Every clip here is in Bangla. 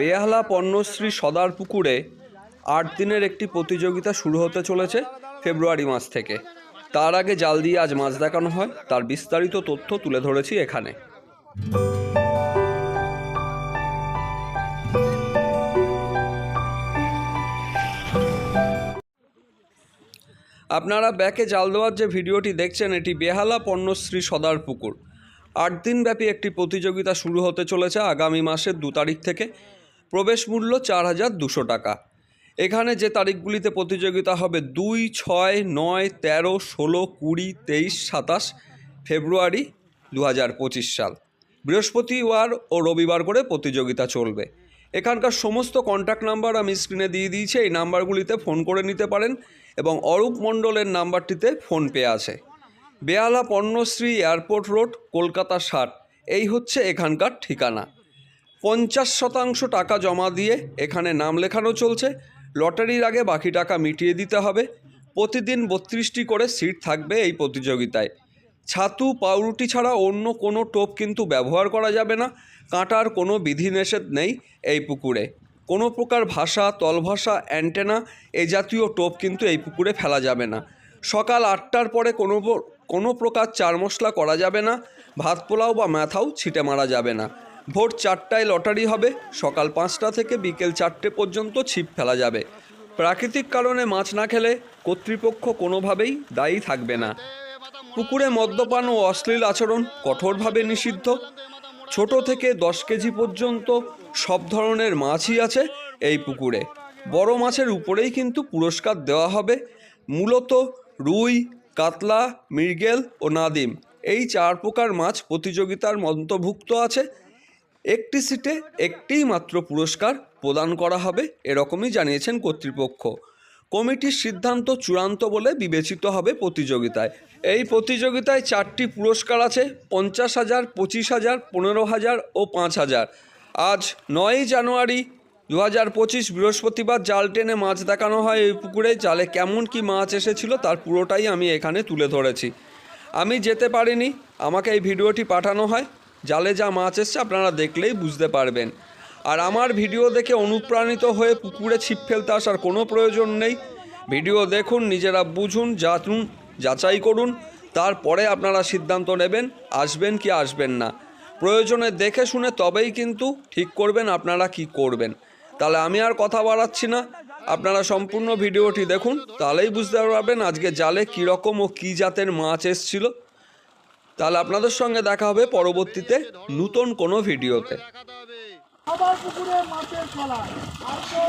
বেহালা পণ্যশ্রী সদার পুকুরে আট দিনের একটি প্রতিযোগিতা শুরু হতে চলেছে ফেব্রুয়ারি মাস থেকে। তার আগে জাল দিয়ে আজ মাছ দেখানো হয়, তার বিস্তারিত তথ্য তুলে ধরেছি এখানে। আপনারা ব্যাকে জাল দেওয়ার যে ভিডিওটি দেখছেন, এটি বেহালা পণ্যশ্রী সদার পুকুর। আট দিনব্যাপী একটি প্রতিযোগিতা শুরু হতে চলেছে আগামী মাসের দু তারিখ থেকে। প্রবেশ মূল্য চার হাজার দুশো টাকা। এখানে যে তারিখগুলিতে প্রতিযোগিতা হবে দুই, ছয়, নয়, তেরো, ষোলো, কুড়ি, তেইশ, সাতাশ ফেব্রুয়ারি দু হাজার পঁচিশ সাল। বৃহস্পতিবার ও রবিবার করে প্রতিযোগিতা চলবে। এখানকার সমস্ত কন্ট্যাক্ট নাম্বার আমি স্ক্রিনে দিয়ে দিয়েছি, এই নাম্বারগুলিতে ফোন করে নিতে পারেন এবং অরূপ মণ্ডলের নাম্বারটিতে ফোনপে আছে। বেহালা পণ্যশ্রী এয়ারপোর্ট রোড, কলকাতা ষাট। এই হচ্ছে এখানকার ঠিকানা। পঞ্চাশ শতাংশ টাকা জমা দিয়ে এখানে নাম লেখানো চলছে। লটারির আগে বাকি টাকা মিটিয়ে দিতে হবে। প্রতিদিন বত্রিশটি করে সিট থাকবে এই প্রতিযোগিতায়। ছাতু, পাউরুটি ছাড়া অন্য কোনো টোপ কিন্তু ব্যবহার করা যাবে না। কাঁটার কোনো বিধিনিষেধ নেই এই পুকুরে। কোনো প্রকার ভাষা, তলভাষা, অ্যান্টেনা এ জাতীয় টোপ কিন্তু এই পুকুরে ফেলা যাবে না। সকাল আটটার পরে কোনো কোনো প্রকার চার মশলা করা যাবে না। ভাত পোলাও বা ম্যাথাও ছিটে মারা যাবে না। ভোর চারটায় লটারি হবে, সকাল পাঁচটা থেকে বিকেল চারটে পর্যন্ত ছিপ ফেলা যাবে। প্রাকৃতিক কারণে মাছ না খেলে কর্তৃপক্ষ কোনোভাবেই দায়ী থাকবে না। পুকুরে মদ্যপান ও অশ্লীল আচরণ কঠোরভাবে নিষিদ্ধ। ছোট থেকে দশ কেজি পর্যন্ত সব ধরনের মাছই আছে এই পুকুরে। বড় মাছের উপরেই কিন্তু পুরস্কার দেওয়া হবে। মূলত রুই, কাতলা, মৃগেল ও নাদিম। এই চার প্রকার মাছ প্রতিযোগিতার অন্তর্ভুক্ত আছে। একটি সিটে একটিই মাত্র পুরস্কার প্রদান করা হবে, এরকমই জানিয়েছেন কর্তৃপক্ষ। কমিটির সিদ্ধান্ত চূড়ান্ত বলে বিবেচিত হবে প্রতিযোগিতায়। এই প্রতিযোগিতায় চারটি পুরস্কার আছে, পঞ্চাশ হাজার, পঁচিশ হাজার, পনেরো হাজার ও পাঁচ হাজার। আজ নয়ই জানুয়ারি দু হাজার পঁচিশ বৃহস্পতিবার জাল টেনে মাছ দেখানো হয় এই পুকুরে, জালে কেমন কি মাছ এসেছিল তার পুরোটাই আমি এখানে তুলে ধরেছি। আমি যেতে পারিনি, আমাকে এই ভিডিওটি পাঠানো হয়। জালে যা মাছ এসছে আপনারা দেখলেই বুঝতে পারবেন। আর আমার ভিডিও দেখে অনুপ্রাণিত হয়ে পুকুরে ছিপ ফেলতে আসার কোনো প্রয়োজন নেই। ভিডিও দেখুন, নিজেরা বুঝুন, যাচুন, যাচাই করুন। তারপরে আপনারা সিদ্ধান্ত নেবেন, আসবেন কি আসবেন না। প্রয়োজনে দেখে শুনে তবেই কিন্তু ঠিক করবেন আপনারা কি করবেন। তাহলে আমি আর কথা বাড়াচ্ছি না। আপনারা সম্পূর্ণ ভিডিওটি দেখুন, তাহলেই বুঝতে পারবেন আজকে জালে কীরকম ও কী জাতের মাছ এসছিল। তাহলে আপনাদের সঙ্গে দেখা হবে পরবর্তীতে নতুন কোনো ভিডিওতে। আবার পুকুরে মাছের খেলা। আর তো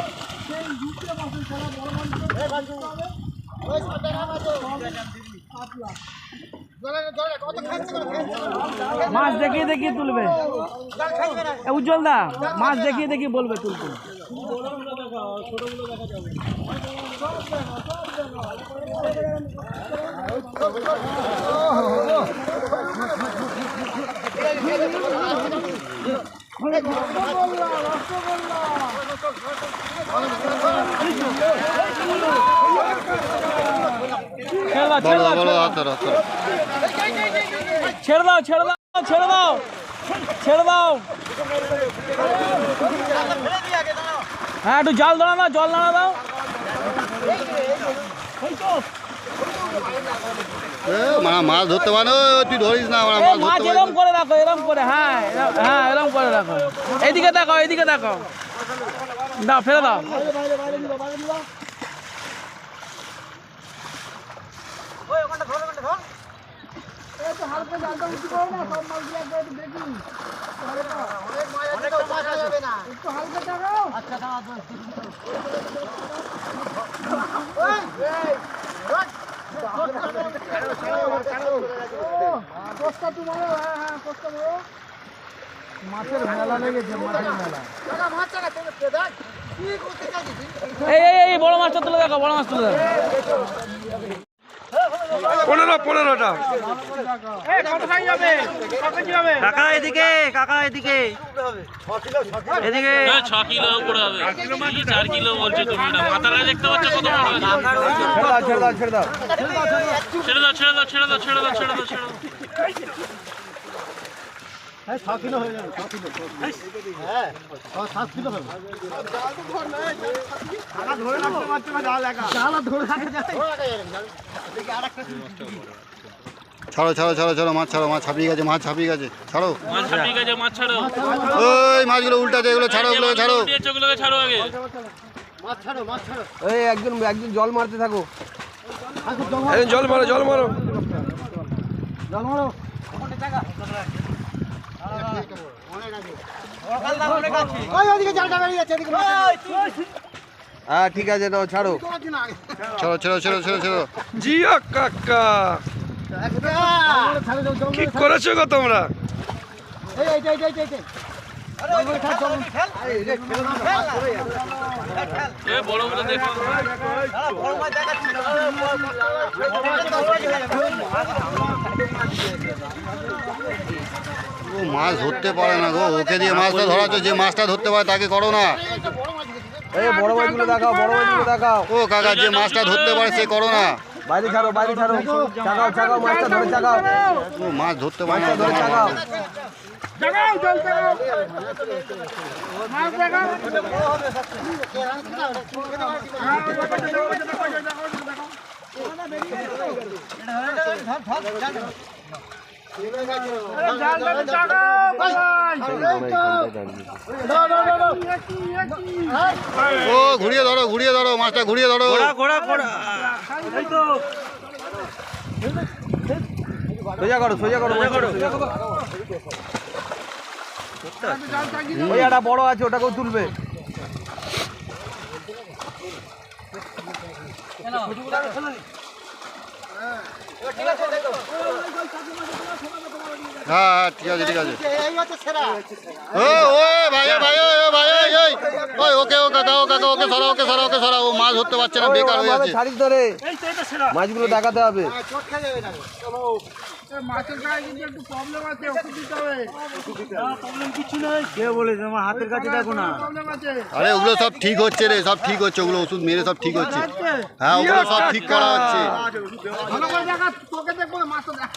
সেই দুটো মাছের খেলা বড় মাছের হবে কাতলা মাছ দেখিয়ে দেখিয়ে তুলবে। উজ্জ্বল দা মাছ দেখিয়ে দেখিয়ে বলবে তুলতে রসগোল্লা রসগোল্লা ছেড়ে দাও ছেড়ে দাও ছেড়ে দাও ছেড়ে দাও ছেড়ে দাও ছেড়ে দাও। হ্যাঁ একটু জল দাঁড়া দাও জল দাঁড়া দাও এ, মানে মাছ ধরতে পারো তুই ধরিস না এ, মাছ ধরতে এরম পারিস করে রাখো এরম করে হ্যাঁ হ্যাঁ এরম করে রাখো। এইদিকে দেখো এইদিকে দেখো। দাও ফেলে দাও। বাইরে মাছের মেলা লেগেছে এই বড় মাছ তুলে দেখো বড় মাছ তুলে দেখো পনেরো পনেরোটা। কাকা এদিকে কাকা এদিকে। এদিকে। ছ কিলো উপরে হবে। চার কিলো বলছো তুমি না। মাথাটা দেখতে পাচ্ছ কত ছেড়ে দাও ছেড়ে দাও। ছেড়ে দাও ছেড়ে দাও ছেড়ে দাও ছেড়ে দাও ছেড়ে দাও ছেড়ে দাও। ছাড়ো ছাড়ো ছাড়ো ছাড়ো মাছ ছাড়ো মাছ ছাপিয়ে গেছে মাছ ছাপিয়ে গেছে। ছাড়ো। মাছ ছাপিয়ে গেছে মাছ ছাড়ো। ওই মাছগুলো উল্টাতে এগুলো ছাড়ো এই একজন একজন জল মারতে থাকো। জল মারো। জল মারো। হ্যাঁ ঠিক আছে নাও ছাড়ো। ছাড়ো ছাড়ো ছাড়ো ছাড়ো ছাড়ো। জিয়া কাকা। কি করেছ গো তোমরা? এ বড় বড় দেখো। ও মাছ ধরতে পারে না গো। ওকে দিয়ে মাছটা ধরাচ্ছ যে মাছটা ধরতে পারে তাকে করো না। এই বড় মাছগুলো দেখাও বড় মাছগুলো দেখাও। ও কাকা যে মাছটা ধরতে পারে সে করো না। বাইরে ছাড়ো বাইরে ছাড়ো। চাগাও চাগাও মাছটা ধরে চাগাও। ও মাছ ধরতে পারে না। ধরে চাগাও। জাগাও জল জাগাও মাছ জাগাও ও, ঘুরিয়ে ধরো ঘুরিয়ে ধরো, মাছটা ঘুরিয়ে ধরো। ঘোড়া ঘোড়া সোজা করো সোজা করো সোজা করো। ওই একটা বড় আছে, ওটাকেও তুলবে। হ্যাঁ হ্যাঁ ঠিক আছে ঠিক আছে। ও ও ভাই ভাই ও ও ভাই ওই ওই ওই ওকে ও কাকা ও কাকা ওকে সরা ওকে সরা ওকে সরা ও মাছ ধরতে পারছে না বেকার হয়ে ছাড়িস ধরে মাছগুলো দেখাতে হবে। মাছের গায়ে কিন্তু একটু প্রবলেম আছে ওষুধ দিতে হবে। কে বলে তোমার হাতের কাছে দেখো না। প্রবলেম আছে। আরে ওগুলো সব ঠিক হচ্ছে রে সব ঠিক হচ্ছে। ওগুলো ওষুধ মেরে সব ঠিক হচ্ছে। হ্যাঁ ওগুলো সব ঠিক করা হচ্ছে। ভালো করে দেখা তোকে দেখব না, মাছটা দেখ।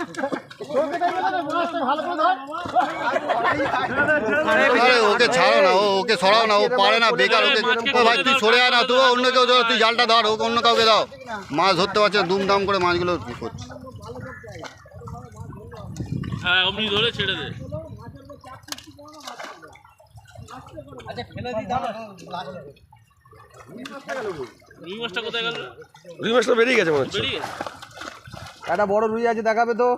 তোকে দেখব না, মাছটা ভালো করে ধর। আরে ওকে ছাড়ো না ও ওকে সরাও না ও পারে না বেকার ওকে। ও ভাই তুই সরে আয় না তুই অন্য কেউ ধর তুই জালটা ধর ওকে অন্য কাউকে দাও। মাছ ধরতে পারছে না দুমদাম করে মাছগুলো করছে। হ্যাঁ অমনি ধরে ছেড়ে দে। রুই মাছটা কোথায় গেল? রুই মাছটা বেরিয়ে গেছে মনে হচ্ছে। বেরিয়ে গেছে? একটা বড় রুই আছে দেখাবে তো।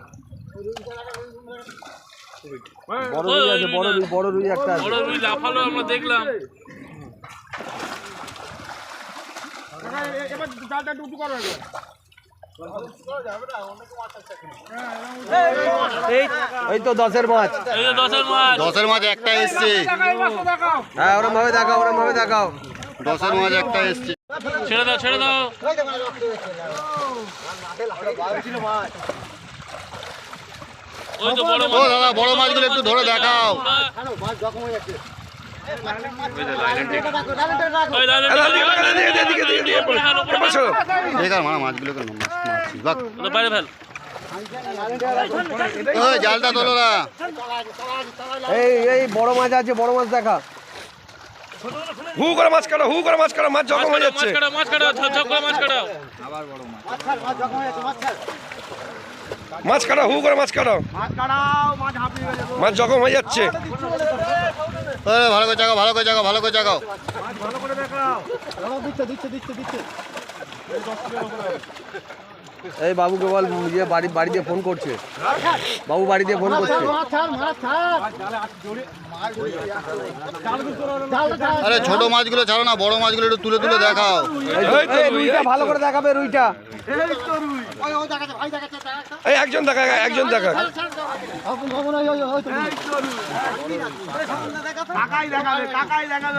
বড় রুই আছে বড় রুই বড় রুই একটা বড় রুই লাফালো আমরা দেখলাম। এবার জালটা একটু করো ওই তো দশের মাছ। এই দশের মাছ একটা এসছে। এই হ্যাঁ ওরম ভাবে দেখাও ওরম ভাবে দেখাও। দশের মাছ একটা এসছে। ছেড়ে দাও ছেড়ে দাও। বড় ও দাদা বড় মাছগুলো একটু ধরে দেখাও। ওই দাদা এদিকে, এদিকে, বেকার মারা মাছগুলোকে মাছ মারছি বাক বাইরে ফেল ওই জালটা তোলো না। এই এই বড় মাছ আছে বড় মাছ দেখা। হু করে মাছ কাটো হু করে মাছ কাটো মাছ জখম হয়ে মাছ যাচ্ছে। মাছ কাটাও কাটাও কাটো হু করে মাছ কাটো। মাছ জখম হয়ে যাচ্ছে। ভালো করে জাগাও ভালো করে জাগাও ভালো করে জাগাও। এই বাবুকে বল ইয়ে বাড়ি বাড়ি দিয়ে ফোন করছে। বাবু বাড়ি দিয়ে ফোন করছে। আরে ছোট মাছগুলো ছাড়ো না বড় মাছগুলো একটু তুলে তুলে দেখাও। ভালো করে দেখাবে রুইটা। এই একজন দেখা একজন দেখা।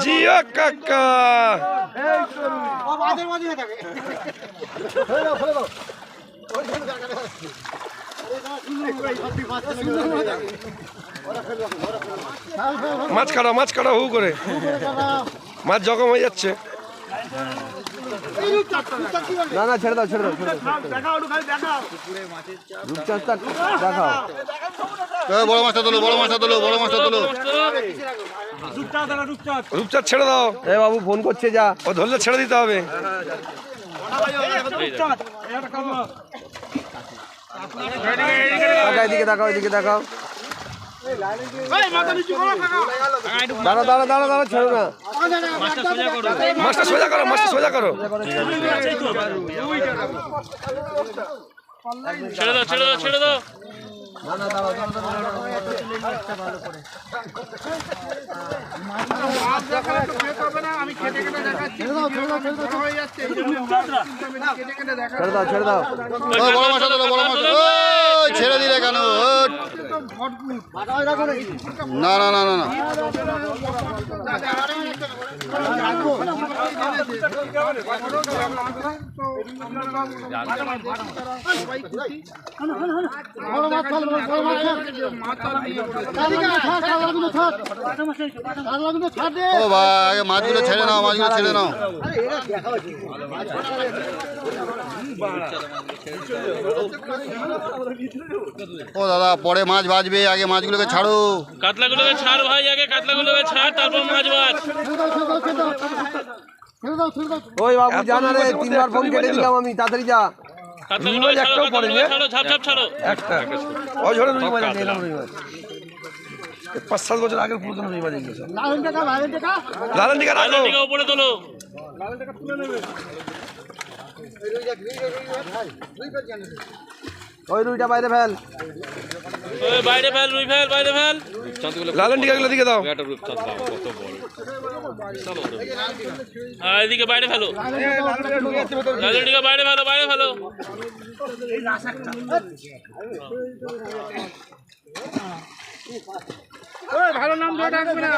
জিয়া কাকা। মাছ কাটো মাছ কাটো হু করে। মাছ জখম হয়ে যাচ্ছে। না না ছেড়ে দাও ছেড়ে দাও ছেড়ে দাও দেখাও দেখাও রূপচাঁদটা দেখাও। বড় মাছটা তোলো বড় মাছটা তোলো বড় মাছটা তোলো। রূপচাঁদ ছেড়ে দাও। এ বাবু ফোন করছে যা। ও ধরলে ছেড়ে দিতে হবে। এদিকে তাকাও এদিকে তাকাও। দাঁড়া দাঁড়া দাঁড়া দাঁড়া ছেড়ো না। মাছটা সোজা করো। মাছটা সোজা করো ছেড়ে দাও ছেড়ে দাও ছেড়ে দাও। আমি কেটে কেটে দেখাচ্ছি বড় যাচ্ছে কেটে কেটে দেখা ছেড়ে দাও ছেড়ে দাও। ওই বড় মাছটা তোলো বড় মাছটা ওই ছেড়ে দিলে কেন। না না না না না। ও ভাই, মাছগুলো ছেড়ে নাও, মাছগুলো ছেড়ে নাও। ও দাদা, পরে মাছ বাজবে আগে মাছগুলোকে ছাড়ো। কাতলাগুলোকে ছাড় ভাই আগে কাতলাগুলোকে ছাড় তারপর মাছ বাজ ওই বাবু জানা রে তিনবার ফোন কেটে দিলাম আমি তাড়াতাড়ি যা। একটাও পড়েনি, একটা। ওই ঝড়ে রুই মাছ এরকম রুই মাছ। পাঁচ সাত বছর আগের পুরোনো রুই মাছ এগুলো সব। লালন টিকা। রাখো। লালের দিকে উপরে তোলো। ওই রুইটা বাইরে ফেল। ওই বাইরে ফেল রুই ফেল বাইরে ফেল। লালন টিকা গুলো দিকে দাও। আর এদিকে বাইরে ফেলো। দিকে বাইরে ফেলো বাইরে ফেলো। ভালো নাম ধরে ডাকবি না।